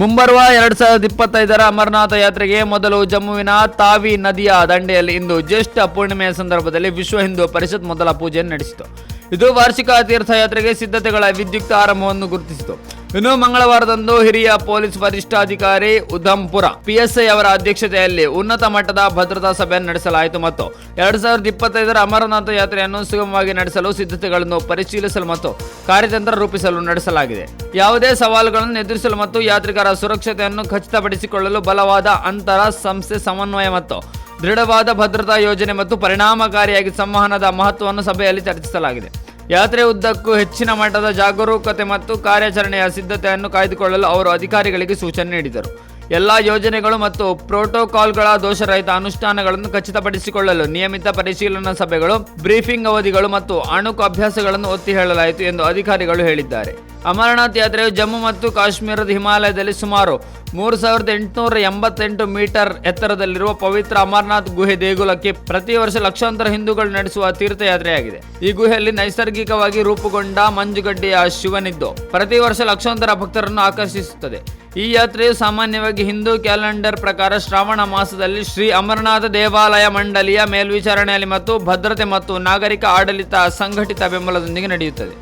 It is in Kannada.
ಮುಂಬರುವ ಎರಡು ಸಾವಿರದ ಇಪ್ಪತ್ತೈದರ ಅಮರನಾಥ ಯಾತ್ರೆಗೆ ಮೊದಲು ಜಮ್ಮುವಿನ ತಾವಿ ನದಿಯ ದಂಡೆಯಲ್ಲಿ ಇಂದು ಜ್ಯೇಷ್ಠ ಪೂರ್ಣಿಮೆಯ ಸಂದರ್ಭದಲ್ಲಿ ವಿಶ್ವ ಹಿಂದೂ ಪರಿಷತ್ ಮೊದಲ ಪೂಜೆಯನ್ನು ನಡೆಸಿತು. ಇದು ವಾರ್ಷಿಕ ತೀರ್ಥಯಾತ್ರೆಗೆ ಸಿದ್ಧತೆಗಳ ವಿದ್ಯುಕ್ತ ಆರಂಭವನ್ನು ಗುರುತಿಸಿತು. ಇನ್ನು ಮಂಗಳವಾರದಂದು ಹಿರಿಯ ಪೊಲೀಸ್ ವರಿಷ್ಠಾಧಿಕಾರಿ ಉಧಂಪುರ ಪಿಎಸ್ಐ ಅವರ ಅಧ್ಯಕ್ಷತೆಯಲ್ಲಿ ಉನ್ನತ ಮಟ್ಟದ ಭದ್ರತಾ ಸಭೆಯನ್ನು ನಡೆಸಲಾಯಿತು ಮತ್ತು ಎರಡ್ ಸಾವಿರದ ಇಪ್ಪತ್ತೈದರ ಅಮರನಾಥ ಯಾತ್ರೆಯನ್ನು ಸುಗಮವಾಗಿ ನಡೆಸಲು ಸಿದ್ಧತೆಗಳನ್ನು ಪರಿಶೀಲಿಸಲು ಮತ್ತು ಕಾರ್ಯತಂತ್ರ ರೂಪಿಸಲು ನಡೆಸಲಾಗಿದೆ. ಯಾವುದೇ ಸವಾಲುಗಳನ್ನು ಎದುರಿಸಲು ಮತ್ತು ಯಾತ್ರಿಕರ ಸುರಕ್ಷತೆಯನ್ನು ಖಚಿತಪಡಿಸಿಕೊಳ್ಳಲು ಬಲವಾದ ಅಂತರ, ಸಂಸ್ಥೆ ಸಮನ್ವಯ ಮತ್ತು ದೃಢವಾದ ಭದ್ರತಾ ಯೋಜನೆ ಮತ್ತು ಪರಿಣಾಮಕಾರಿಯಾಗಿ ಸಂವಹನದ ಮಹತ್ವವನ್ನು ಸಭೆಯಲ್ಲಿ ಚರ್ಚಿಸಲಾಗಿದೆ. ಯಾತ್ರೆ ಉದ್ದಕ್ಕೂ ಹೆಚ್ಚಿನ ಮಟ್ಟದ ಜಾಗರೂಕತೆ ಮತ್ತು ಕಾರ್ಯಾಚರಣೆಯ ಸಿದ್ಧತೆಯನ್ನು ಕಾಯ್ದುಕೊಳ್ಳಲು ಅವರು ಅಧಿಕಾರಿಗಳಿಗೆ ಸೂಚನೆ ನೀಡಿದರು. ಎಲ್ಲ ಯೋಜನೆಗಳು ಮತ್ತು ಪ್ರೋಟೋಕಾಲ್ಗಳ ದೋಷರಹಿತ ಅನುಷ್ಠಾನಗಳನ್ನು ಖಚಿತಪಡಿಸಿಕೊಳ್ಳಲು ನಿಯಮಿತ ಪರಿಶೀಲನಾ ಸಭೆಗಳು, ಬ್ರೀಫಿಂಗ್ ಅವಧಿಗಳು ಮತ್ತು ಅಣುಕು ಅಭ್ಯಾಸಗಳನ್ನು ಒತ್ತಿ ಹೇಳಲಾಯಿತು ಎಂದು ಅಧಿಕಾರಿಗಳು ಹೇಳಿದ್ದಾರೆ. ಅಮರನಾಥ್ ಯಾತ್ರೆಯು ಜಮ್ಮು ಮತ್ತು ಕಾಶ್ಮೀರದ ಹಿಮಾಲಯದಲ್ಲಿ ಸುಮಾರು ಮೂರು ಸಾವಿರದ ಎಂಟುನೂರ ಎಂಬತ್ತೆಂಟು ಮೀಟರ್ ಎತ್ತರದಲ್ಲಿರುವ ಪವಿತ್ರ ಅಮರನಾಥ್ ಗುಹೆ ದೇಗುಲಕ್ಕೆ ಪ್ರತಿ ವರ್ಷ ಲಕ್ಷಾಂತರ ಹಿಂದೂಗಳು ನಡೆಸುವ ತೀರ್ಥಯಾತ್ರೆಯಾಗಿದೆ. ಈ ಗುಹೆಯಲ್ಲಿ ನೈಸರ್ಗಿಕವಾಗಿ ರೂಪುಗೊಂಡ ಮಂಜುಗಡ್ಡೆಯ ಶಿವನಿದ್ದು, ಪ್ರತಿ ವರ್ಷ ಲಕ್ಷಾಂತರ ಭಕ್ತರನ್ನು ಆಕರ್ಷಿಸುತ್ತದೆ. ಈ ಯಾತ್ರೆಯು ಸಾಮಾನ್ಯವಾಗಿ ಹಿಂದೂ ಕ್ಯಾಲೆಂಡರ್ ಪ್ರಕಾರ ಶ್ರಾವಣ ಮಾಸದಲ್ಲಿ ಶ್ರೀ ಅಮರನಾಥ ದೇವಾಲಯ ಮಂಡಳಿಯ ಮೇಲ್ವಿಚಾರಣೆಯಲ್ಲಿ ಮತ್ತು ಭದ್ರತೆ ಮತ್ತು ನಾಗರಿಕ ಆಡಳಿತ ಸಂಘಟಿತ ಬೆಂಬಲದೊಂದಿಗೆ ನಡೆಯುತ್ತದೆ.